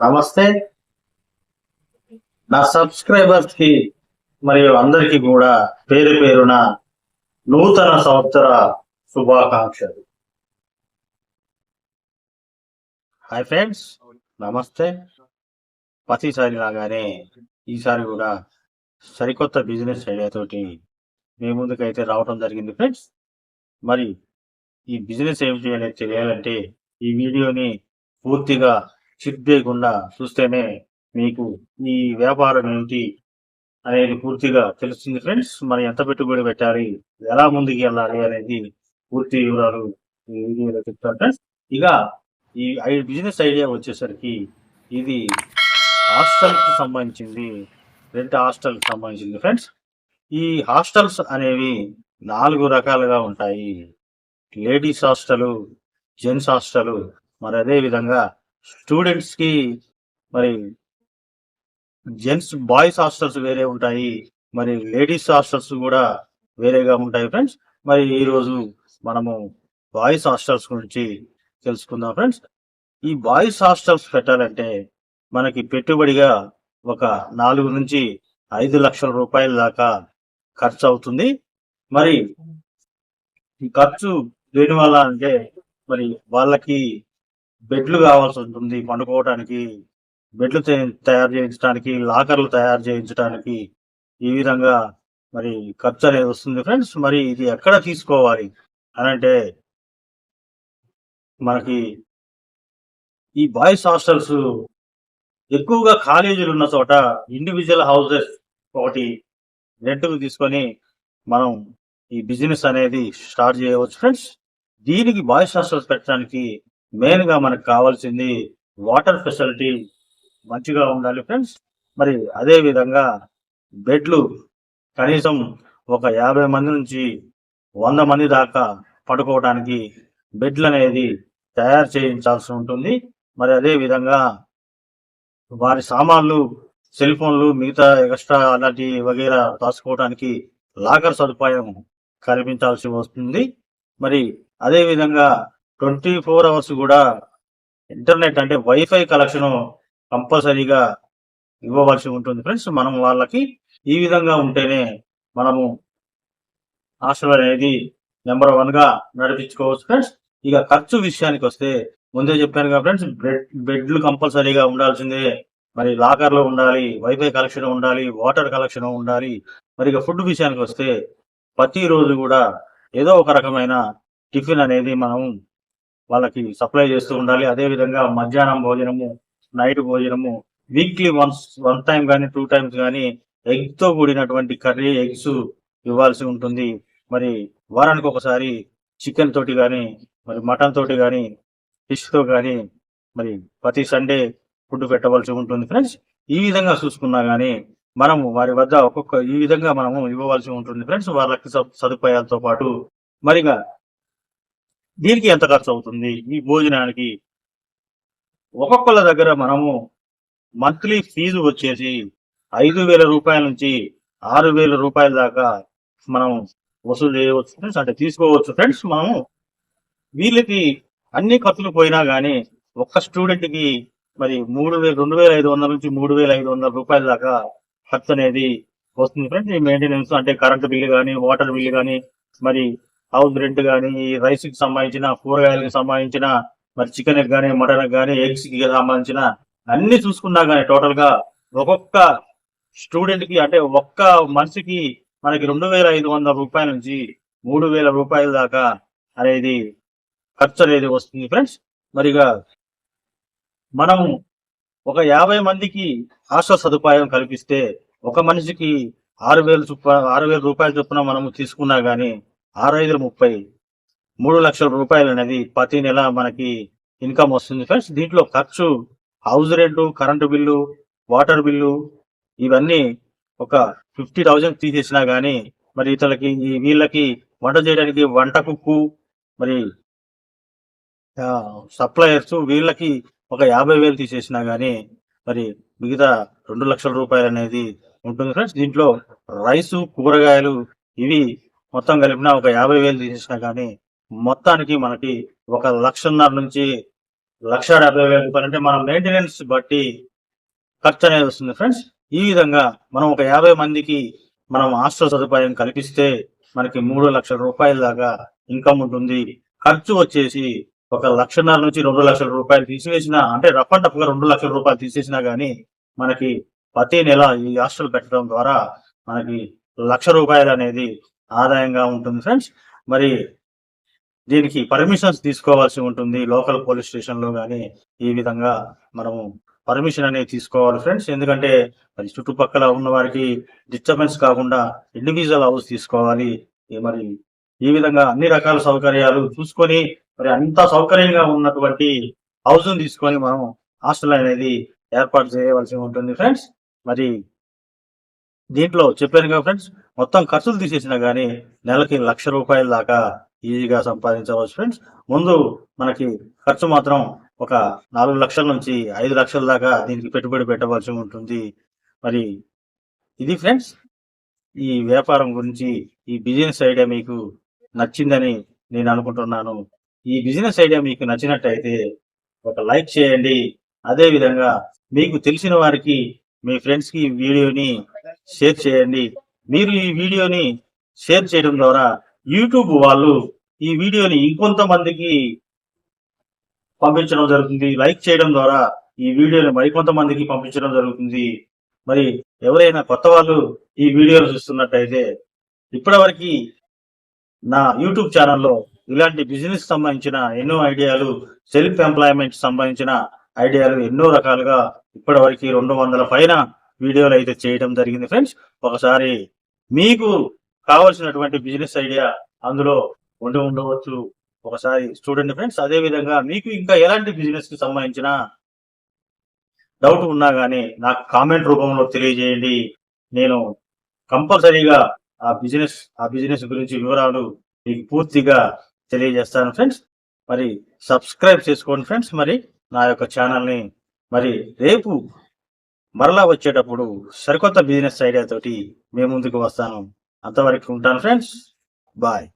నమస్తే. నా సబ్స్క్రైబర్స్కి మరియు అందరికీ కూడా పేరు పేరున నూతన సంవత్సర శుభాకాంక్షలు. హాయ్ ఫ్రెండ్స్ నమస్తే. ప్రతిసారి లాగానే ఈసారి కూడా సరికొత్త బిజినెస్ ఐడియా తోటి మీ ముందుకైతే రావడం జరిగింది ఫ్రెండ్స్. మరి ఈ బిజినెస్ ఏం అనేది తెలియాలంటే ఈ వీడియోని పూర్తిగా చిప్ చేయకుండా చూస్తేనే మీకు ఈ వ్యాపారం ఏంటి అనేది పూర్తిగా తెలుస్తుంది. ఫ్రెండ్స్ మనం ఎంత పెట్టుబడి పెట్టాలి ఎలా ముందుకు వెళ్ళాలి అనేది పూర్తి వివరాలు ఈ వీడియోలో చెప్తాను ఫ్రెండ్స్. ఇక ఈ ఐ- బిజినెస్ ఐడియా వచ్చేసరికి ఇది హాస్టల్కి సంబంధించింది రెంట్ హాస్టల్కి సంబంధించింది ఫ్రెండ్స్. ఈ హాస్టల్స్ అనేవి నాలుగు రకాలుగా ఉంటాయి. లేడీస్ హాస్టల్ జెంట్స్ హాస్టల్ మరి అదే విధంగా స్టూడెంట్స్కి మరి జెంట్స్ బాయ్స్ హాస్టల్స్ వేరే ఉంటాయి. మరి లేడీస్ హాస్టల్స్ కూడా వేరేగా ఉంటాయి ఫ్రెండ్స్. మరి ఈ రోజు మనము బాయ్స్ హాస్టల్స్ గురించి తెలుసుకుందాం ఫ్రెండ్స్. ఈ బాయ్స్ హాస్టల్స్ పెట్టాలంటే మనకి పెట్టుబడిగా ఒక నాలుగు నుంచి ఐదు లక్షల రూపాయల దాకా ఖర్చు అవుతుంది. మరి ఈ ఖర్చు దేని వల్ల అంటే మరి వాళ్ళకి బెడ్లు కావాల్సి ఉంటుంది పండుకోవడానికి బెడ్లు తయారు చేయించడానికి లాకర్లు తయారు చేయించడానికి ఈ విధంగా మరి ఖర్చు అనేది వస్తుంది ఫ్రెండ్స్. మరి ఇది ఎక్కడ తీసుకోవాలి అని అంటే మనకి ఈ బాయ్స్ హాస్టల్స్ ఎక్కువగా కాలేజీలు ఉన్న చోట ఇండివిజువల్ హౌసెస్ ఒకటి రెంట్కు తీసుకొని మనం ఈ బిజినెస్ అనేది స్టార్ట్ చేయవచ్చు ఫ్రెండ్స్. దీనికి బాయ్స్ హాస్టల్స్ పెట్టడానికి మెయిన్గా మనకు కావాల్సింది వాటర్ ఫెసిలిటీ మంచిగా ఉండాలి ఫ్రెండ్స్ మరి అదే విధంగా బెడ్లు కనీసం ఒక యాభై మంది నుంచి వంద మంది దాకా పడుకోవడానికి బెడ్లు అనేది తయారు చేయించాల్సి ఉంటుంది. మరి అదే విధంగా వారి సామాన్లు సెల్ ఫోన్లు మిగతా ఎక్స్ట్రా అలాంటి వగేరా దాచుకోవడానికి లాకర్ సదుపాయం కల్పించాల్సి వస్తుంది. మరి అదే విధంగా ట్వంటీ ఫోర్ అవర్స్ కూడా ఇంటర్నెట్ అంటే వైఫై కలెక్షన్ కంపల్సరీగా ఇవ్వవలసి ఉంటుంది. ఫ్రెండ్స్ మనం వాళ్ళకి ఈ విధంగా ఉంటేనే మనము హాస్టల్ అనేది నెంబర్ వన్గా నడిపించుకోవచ్చు. ఫ్రెండ్స్ ఇక ఖర్చు విషయానికి వస్తే ముందే చెప్పాను కదా ఫ్రెండ్స్ బెడ్ బెడ్లు కంపల్సరీగా ఉండాల్సిందే. మరి లాకర్లు ఉండాలి వైఫై కలెక్షన్ ఉండాలి వాటర్ కలెక్షన్ ఉండాలి. మరి ఇక ఫుడ్ విషయానికి వస్తే ప్రతి రోజు కూడా ఏదో ఒక రకమైన టిఫిన్ అనేది మనం వాళ్ళకి సప్లై చేస్తూ ఉండాలి. అదే విధంగా మధ్యాహ్నం భోజనము నైట్ భోజనము వీక్లీ వన్స్ వన్ టైం కానీ టూ టైమ్స్ కానీ ఎగ్తో కూడినటువంటి కర్రీ ఎగ్స్ ఇవ్వాల్సి ఉంటుంది. మరి వారానికి ఒకసారి చికెన్ తోటి కానీ మరి మటన్ తోటి కానీ ఫిష్తో కానీ మరి ప్రతి సండే ఫుడ్ పెట్టవలసి ఉంటుంది. ఫ్రెండ్స్ ఈ విధంగా చూసుకున్నా కానీ మనము వారి వద్ద ఒక్కొక్క ఈ విధంగా మనము ఇవ్వవలసి ఉంటుంది. ఫ్రెండ్స్ వాళ్ళకి సదుపాయాలతో పాటు మరిగా దీనికి ఎంత ఖర్చు అవుతుంది? ఈ భోజనానికి ఒక్కొక్కళ్ళ దగ్గర మనము మంత్లీ ఫీజు వచ్చేసి ఐదు వేల రూపాయల నుంచి ఆరు వేల రూపాయల దాకా మనం వసూలు చేయవచ్చు ఫ్రెండ్స్. అంటే తీసుకోవచ్చు ఫ్రెండ్స్ మనము. వీళ్ళకి అన్ని ఖర్చులు పోయినా కానీ ఒక్క స్టూడెంట్కి మరి మూడు వేల రెండు వేల ఐదు వందల నుంచి మూడు వేల ఐదు వందల రూపాయల దాకా ఖర్చు అనేది వస్తుంది ఫ్రెండ్స్. ఈ మెయింటెనెన్స్ అంటే కరెంట్ బిల్లు కానీ వాటర్ బిల్లు కానీ మరి హౌస్ రెంట్ కానీ రైస్కి సంబంధించిన కూరగాయలకు సంబంధించిన మరి చికెన్ కానీ మటన్ కానీ ఎగ్స్కి సంబంధించిన అన్ని చూసుకున్నా కానీ టోటల్గా ఒక్కొక్క స్టూడెంట్కి అంటే ఒక్క మనిషికి మనకి రెండు వేల ఐదు వందల రూపాయల నుంచి మూడు వేల రూపాయల దాకా అనేది ఖర్చు అనేది వస్తుంది ఫ్రెండ్స్. మరిగా మనము ఒక యాభై మందికి హాస్టల్ సదుపాయం కల్పిస్తే ఒక మనిషికి ఆరు వేలు ఆరు వేల రూపాయల చొప్పున మనము తీసుకున్నా గానీ ఆరు ఐదు ముప్పై మూడు లక్షల రూపాయలు అనేది ప్రతి నెల మనకి ఇన్కమ్ వస్తుంది ఫ్రెండ్స్. దీంట్లో ఖర్చు house rent current bill water bill ఇవన్నీ ఒక ఫిఫ్టీ థౌజండ్ తీసేసినా కానీ మరి ఇతరులకి ఈ వీళ్ళకి వంట చేయడానికి వంట కుక్కు మరి సప్లయర్స్ వీళ్ళకి ఒక యాభై వేలు తీసేసినా కానీ మరి మిగతా రెండు లక్షల రూపాయలు అనేది ఉంటుంది ఫ్రెండ్స్. దీంట్లో రైసు కూరగాయలు ఇవి మొత్తం కలిపిన ఒక యాభై వేలు తీసేసినా కానీ మొత్తానికి మనకి ఒక లక్షన్నర నుంచి లక్ష డెబ్బై వేల రూపాయలు అంటే మనం మెయింటెనెన్స్ బట్టి ఖర్చు అనేది వస్తుంది ఫ్రెండ్స్ ఈ విధంగా మనం ఒక యాభై మందికి మనం హాస్టల్ సదుపాయం కల్పిస్తే మనకి మూడు లక్షల రూపాయల దాకా ఇన్కమ్ ఉంటుంది. ఖర్చు వచ్చేసి ఒక లక్షన్నర నుంచి రెండు లక్షల రూపాయలు తీసివేసిన అంటే రఫ్ అండ్ టఫ్గా రెండు లక్షల రూపాయలు తీసేసినా కానీ మనకి ప్రతి నెల ఈ హాస్టల్ పెట్టడం ద్వారా మనకి లక్ష రూపాయలు అనేది ఆదాయంగా ఉంటుంది ఫ్రెండ్స్. మరి దీనికి పర్మిషన్స్ తీసుకోవాల్సి ఉంటుంది. లోకల్ పోలీస్ స్టేషన్లో ఈ విధంగా మనము పర్మిషన్ అనేది తీసుకోవాలి ఫ్రెండ్స్. ఎందుకంటే మరి చుట్టుపక్కల ఉన్న వారికి డిస్టర్బెన్స్ కాకుండా ఇండివిజువల్ హౌస్ తీసుకోవాలి. మరి ఈ విధంగా అన్ని రకాల సౌకర్యాలు చూసుకొని మరి అంత సౌకర్యంగా ఉన్నటువంటి హౌస్ను తీసుకొని మనం హాస్టల్ అనేది ఏర్పాటు చేయవలసి ఉంటుంది ఫ్రెండ్స్. మరి దీంట్లో చెప్పాను కదా ఫ్రెండ్స్ మొత్తం ఖర్చులు తీసేసినా కానీ నెలకి లక్ష రూపాయల దాకా ఈజీగా సంపాదించవచ్చు ఫ్రెండ్స్. ముందు మనకి ఖర్చు మాత్రం ఒక నాలుగు లక్షల నుంచి ఐదు లక్షల దాకా దీనికి పెట్టుబడి పెట్టవలసి ఉంటుంది. మరి ఇది ఫ్రెండ్స్ ఈ వ్యాపారం గురించి ఈ బిజినెస్ ఐడియా మీకు నచ్చిందని నేను అనుకుంటున్నాను. ఈ బిజినెస్ ఐడియా మీకు నచ్చినట్టయితే ఒక లైక్ చేయండి. అదే విధంగా మీకు తెలిసిన వారికి మీ ఫ్రెండ్స్కి వీడియోని షేర్ చేయండి. మీరు ఈ వీడియోని షేర్ చేయడం ద్వారా యూట్యూబ్ వాళ్ళు ఈ వీడియోని ఇంకొంతమందికి పంపించడం జరుగుతుంది. లైక్ చేయడం ద్వారా ఈ వీడియోని మరికొంతమందికి పంపించడం జరుగుతుంది. మరి ఎవరైనా కొత్త వాళ్ళు ఈ వీడియోలు చూస్తున్నట్టయితే ఇప్పటివరకు నా యూట్యూబ్ ఛానల్లో ఇలాంటి బిజినెస్ సంబంధించిన ఎన్నో ఐడియాలు సెల్ఫ్ ఎంప్లాయ్మెంట్ సంబంధించిన ఐడియాలు ఎన్నో రకాలుగా ఇప్పటివరకు రెండు వందల పైన వీడియోలు అయితే చేయడం జరిగింది ఫ్రెండ్స్. ఒకసారి మీకు కావలసినటువంటి బిజినెస్ ఐడియా అందులో ఉండి ఉండవచ్చు. ఒకసారి చూడండి ఫ్రెండ్స్. అదే విధంగా మీకు ఇంకా ఎలాంటి బిజినెస్కి సంబంధించిన డౌట్ ఉన్నా కానీ నాకు కామెంట్ రూపంలో తెలియజేయండి. నేను కంపల్సరీగా ఆ బిజినెస్ ఆ బిజినెస్ గురించి వివరాలు మీకు పూర్తిగా తెలియజేస్తాను ఫ్రెండ్స్. మరి సబ్స్క్రైబ్ చేసుకోండి ఫ్రెండ్స్. మరి నా యొక్క ఛానల్ని మరి రేపు మరలా వచ్చేటప్పుడు సరికొత్త బిజినెస్ ఐడియా తోటి మేము ముందుకు వస్తాను. అంతవరకు ఉంటాను ఫ్రెండ్స్ బాయ్